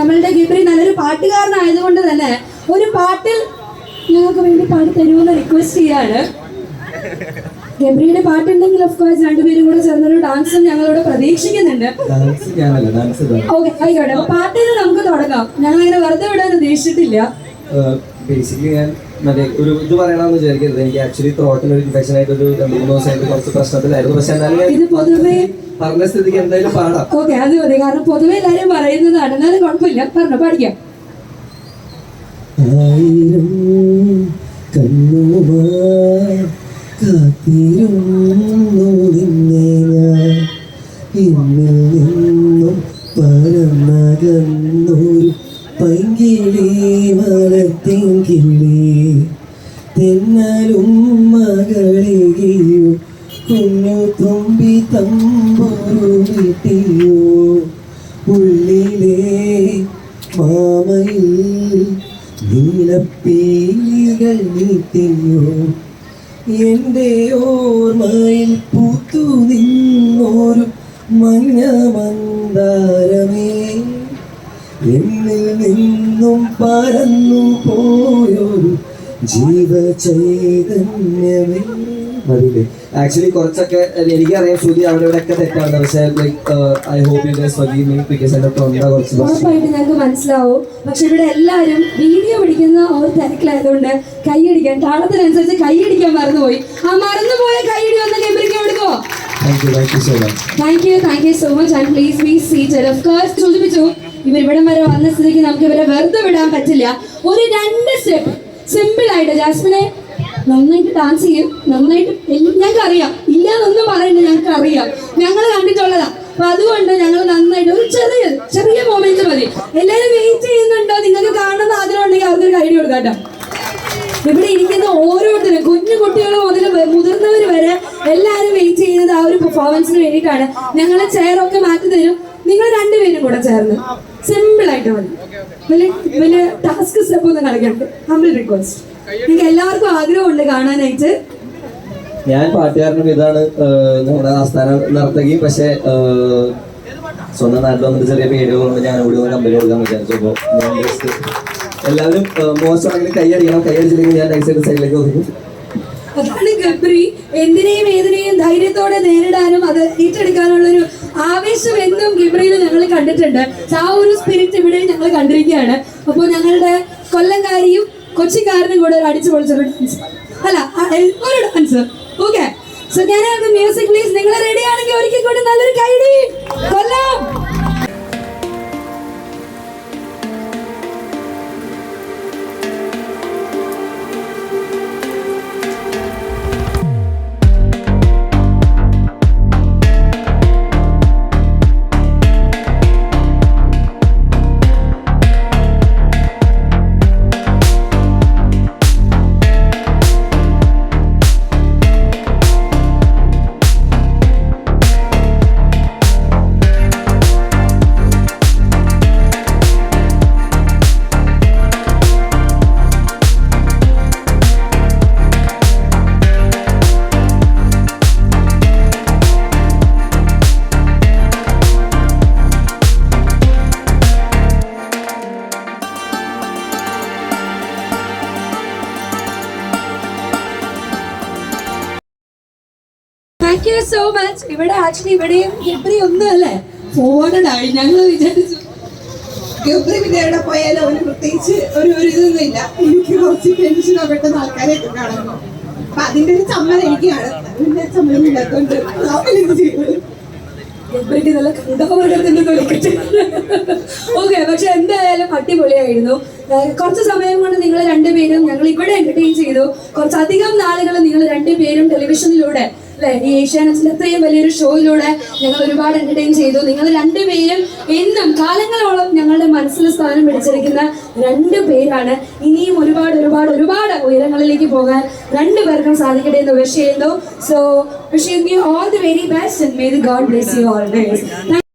നമ്മളുടെ ഗിബ്രി നല്ലൊരു പാട്ടുകാരനായതുകൊണ്ട് തന്നെ ഒരു പാട്ടിൽ ഞങ്ങൾക്ക് വേണ്ടി പാടി തരുമെന്ന് റിക്വസ്റ്റ് ചെയ്യാണ്. ഗബ്രിയുടെ പാട്ടുണ്ടെങ്കിൽ ഓഫ് കോഴ്സ് രണ്ടുപേരും കൂടെ ചേർന്നൊരു ഡാൻസും ഞങ്ങളോട് പ്രതീക്ഷിക്കുന്നുണ്ട്. ഓക്കെ ആയിക്കോട്ടെ. അപ്പൊ പാട്ടിൽ നിന്ന് നമുക്ക് തുടങ്ങാം. ഞങ്ങൾ അങ്ങനെ വെറുതെ വിടാൻ ഉദ്ദേശിച്ചിട്ടില്ല. ബേസിക്കലി ഞാൻ മറ്റേ ഒരു ഇത് പറയണമെന്ന് വിചാരിക്കരുത്. എനിക്ക് ആക്ച്വലി ത്രോട്ടിന് ഒരു ഇൻഫെക്ഷൻ ആയിട്ട് ഒരു രണ്ട് മൂന്ന് ദിവസമായിട്ട് കുറച്ച് പ്രശ്നത്തിലായിരുന്നു. പക്ഷെ എന്നാലും ഇത് പൊതുവേ പറഞ്ഞ സ്ഥിതിക്ക് എന്തായാലും പാടാം. ഓക്കെ അത് മതി. കാരണം പൊതുവെ എല്ലാരും പറയുന്നതാണ് എന്നാലും കുഴപ്പമില്ല. പറഞ്ഞു പഠിക്കാം ആയിരം കാത്തിരുന്നു നിന്നെ ഞാൻ. എന്നിൽ നിന്നും പരന്നകന്നൊരു പൈങ്കിളി മലത്തെങ്കിലേ തെന്നലും കുഞ്ഞു തുമ്പി തമ്പൊരു വീട്ടിയോ? ഉള്ളിലേ മാമയിൽ നീലപ്പീലികൾ നീട്ടിയോ? എന്റെ ഓർമ്മയിൽ പൂത്തു നിന്നോരു മഞ്ഞ മന്ദാരമേ. എന്നിൽ നിന്നും പറന്നു പോയൊരു ജീവചൈതന്യമേ. മതിയില്ലേ? ആക്ച്വലി കുറച്ചൊക്കെ എനിക്കറിയാം ശ്രുതി അവിടെ ഇവിടെ ഒക്കെ തെറ്റാണ്. പക്ഷേ like I hope you guys forgive me because എന്റെ തൊണ്ട കുറച്ച് ഉറപ്പായിട്ട് ഞങ്ങൾക്ക് മനസ്സിലാവും. പക്ഷെ ഇവിടെ എല്ലാവരും വീഡിയോ പിടിക്കുന്ന ഒരു തിരക്കിലായതുകൊണ്ട് കൈയടിക്കാൻ താളത്തിനനുസരിച്ച് കൈയടിക്കാൻ മറന്നുപോയി. ആ മറന്നുപോയ കൈയടി വന്ന ഗംഭീരിക്ക് കൊടുക്കോ thank you thank you so much thank you thank you so much and please be seated of course ചോദിപ്പിച്ചു. ഇവർ ഇവിടം വരെ വന്ന സ്ഥിതിക്ക് നമുക്ക് ഇവരെ വെറുതെ വിടാൻ പറ്റില്ല. ഒരു രണ്ട് സ്റ്റെപ്പ് സിമ്പിൾ ആയിട്ട് ജാസ്മിനെ നന്നായിട്ട് ഡാൻസ് ചെയ്യും. നന്നായിട്ട് ഞങ്ങൾക്ക് അറിയാം ഇല്ലാന്നൊന്നും പറയണ്ട ഞങ്ങൾക്ക് അറിയാം ഞങ്ങൾ കണ്ടിട്ടുള്ളതാ. അപ്പൊ അതുകൊണ്ട് ഞങ്ങൾ നന്നായിട്ട് ഒരു ചെറിയ ചെറിയ മൊമെന്റ് മതി. എല്ലാരും വെയിറ്റ് ചെയ്യുന്നുണ്ടോ? നിങ്ങൾക്ക് കാണുന്ന ആഗ്രഹം ഉണ്ടെങ്കിൽ അവർക്കൊരു ഐഡിയ കൊടുക്കാം ഇവിടെ ഇരിക്കുന്ന ഓരോരുത്തരും കുഞ്ഞു കുട്ടികൾ മുതൽ മുതിർന്നവർ വരെ എല്ലാവരും വെയിറ്റ് ചെയ്യുന്നത് ആ ഒരു പെർഫോമൻസിന് വേണ്ടിയിട്ടാണ്. ഞങ്ങൾ ചെയറൊക്കെ മാറ്റി തരും. നിങ്ങൾ രണ്ടുപേരും കൂടെ ചേർന്ന്. സിമ്പിൾ ആയിട്ട് മതി. വലിയ വലിയ ടാസ്ക് സ്റ്റെപ്പ് ഒന്നും കളിക്കട്ടെ ഹമ്പിൾ റിക്വസ്റ്റ് നിങ്ങൾക്ക് എല്ലാവർക്കും ആഗ്രഹമുണ്ട് കാണാനായിട്ട്. ഞാൻ പാട്ടുകാരനും ഇതാണ് നമ്മുടെ ആസ്ഥാന നർത്തകി പക്ഷേ സ്വന്തം നാട്ടിൽ വന്നിട്ട് ചെറിയ പേരുകൊണ്ട് ഞാൻ ഇവിടെ ഒന്ന് കമ്പനി കൊടുക്കാൻ വിചാരിച്ചപ്പോൾ ഞാൻ just എല്ലാവരും മോശമാണെങ്കിൽ കൈയടിക്കണം കൈയടിച്ചില്ലെങ്കിൽ ഞാൻ നൈസായിട്ട് സൈഡിലേക്ക് നോക്കും അതാണ് ഗബ്രി. എന്തിനേയും ഏതിനേയും ധൈര്യത്തോടെ നേരിടാനും അത് ഏറ്റെടുക്കാനുള്ള ഒരു ആവേശം എന്നും ഗബ്രിയിൽ ഞങ്ങൾ കണ്ടിട്ടുണ്ട്. ആ ഒരു സ്പിരിറ്റ് ഇവിടെ ഞങ്ങൾ കണ്ടിരിക്കുകയാണ്. അപ്പോൾ ഞങ്ങളുടെ കൊല്ലംകാരിയും കൊച്ചിക്കാരനും കൂടെ ഒരു അടിച്ചു പൊളിച്ചൊരു ഡാൻസ് അല്ല ഒരു ഡാൻസ് ഓക്കെ സോ ഞാൻ മ്യൂസിക് പ്ലീസ് നിങ്ങൾ റെഡി ആണെങ്കിൽ ഒരിക്കൽ കൂടി നല്ലൊരു കൈഡി കൊല്ലം. താങ്ക് യു സോ മച്ച് ഇവിടെ ആക്ച്വലി ഇവിടെയും ഗബ്രി ഒന്നും അല്ലേ ഫോർവേഡ് ആയി ഞങ്ങൾ വിചാരിച്ചു ഗബ്രി പിന്നെ എവിടെ പോയാലും അവന് പ്രത്യേകിച്ച് ഒരു ഒരു ഇതൊന്നും ഇല്ല. എനിക്ക് കുറച്ച് ടെൻഷനോ പെട്ടെന്ന് ആൾക്കാരെ കാണുന്നു. അപ്പൊ അതിന്റെ ഒരു ചമ്മൽ എനിക്കാണ്. അതിന്റെ ചമ്മലൊന്നും ഇല്ലാത്തോണ്ട് ഗബ്രിക്ക് നല്ല കണ്ടാമൃഗത്തിന്റെ തൊലിക്കട്ടെ ഓക്കെ പക്ഷെ എന്തായാലും അടിപൊളിയായിരുന്നു. കുറച്ച് സമയം കൊണ്ട് നിങ്ങൾ രണ്ടുപേരും ഞങ്ങൾ ഇവിടെ എന്റർടൈൻ ചെയ്തു. കുറച്ചധികം നാളുകൾ നിങ്ങൾ രണ്ടുപേരും ടെലിവിഷനിലൂടെ അല്ലെ? ഈ ഏഷ്യാനെറ്റിൽ അത്രയും വലിയൊരു ഷോയിലൂടെ ഞങ്ങൾ ഒരുപാട് എന്റർടൈൻ ചെയ്തു. നിങ്ങൾ രണ്ടുപേരും എന്നും കാലങ്ങളോളം ഞങ്ങളുടെ മനസ്സിൽ സ്ഥാനം പിടിച്ചിരിക്കുന്ന രണ്ട് പേരാണ്. ഇനിയും ഒരുപാട് ഒരുപാട് ഒരുപാട് ഉയരങ്ങളിലേക്ക് പോകാൻ രണ്ടു പേർക്കും സാധിക്കട്ടെ എന്ന് വിഷ് ചെയ്യുന്നു. So wish all the very best God bless you always